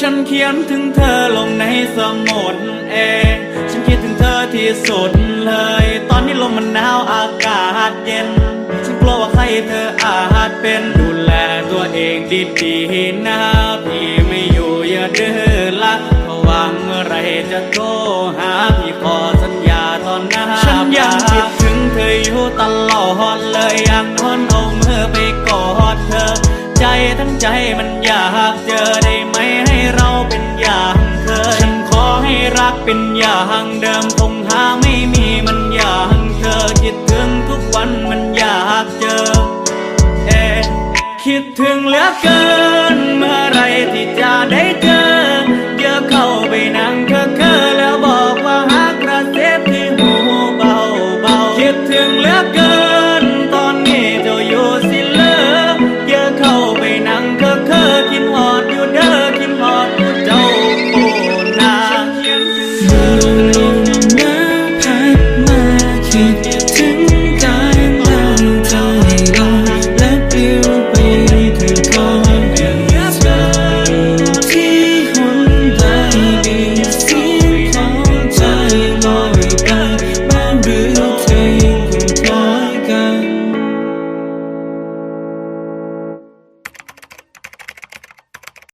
ฉันเขียนถึงเธอลงในสมุดเองฉันคิดถึงเธอที่สุดเลย ตอนนี้ลมมันหนาวอากาศเย็น ฉันกลัวว่าใครเธออาจเป็นดูแลตัวเองดีๆนะพี่ไม่อยู่อย่าดื้อละเพราะว่างเมื่อไรจะโทรหาพี่ขอสัญญาตอนหน้าฉันยังคิดถึงเธออยู่ตลอด ใจทั้งใจมันอยากเจอได้ไหมให้เราเป็นอย่างเคยฉันขอให้รักเป็นอย่างเดิมคงหาไม่มีมันอย่างเธอคิดถึงทุกวันมันอยากเจอ เอ คิดถึงเหลือเกินเมื่อไรที่จะ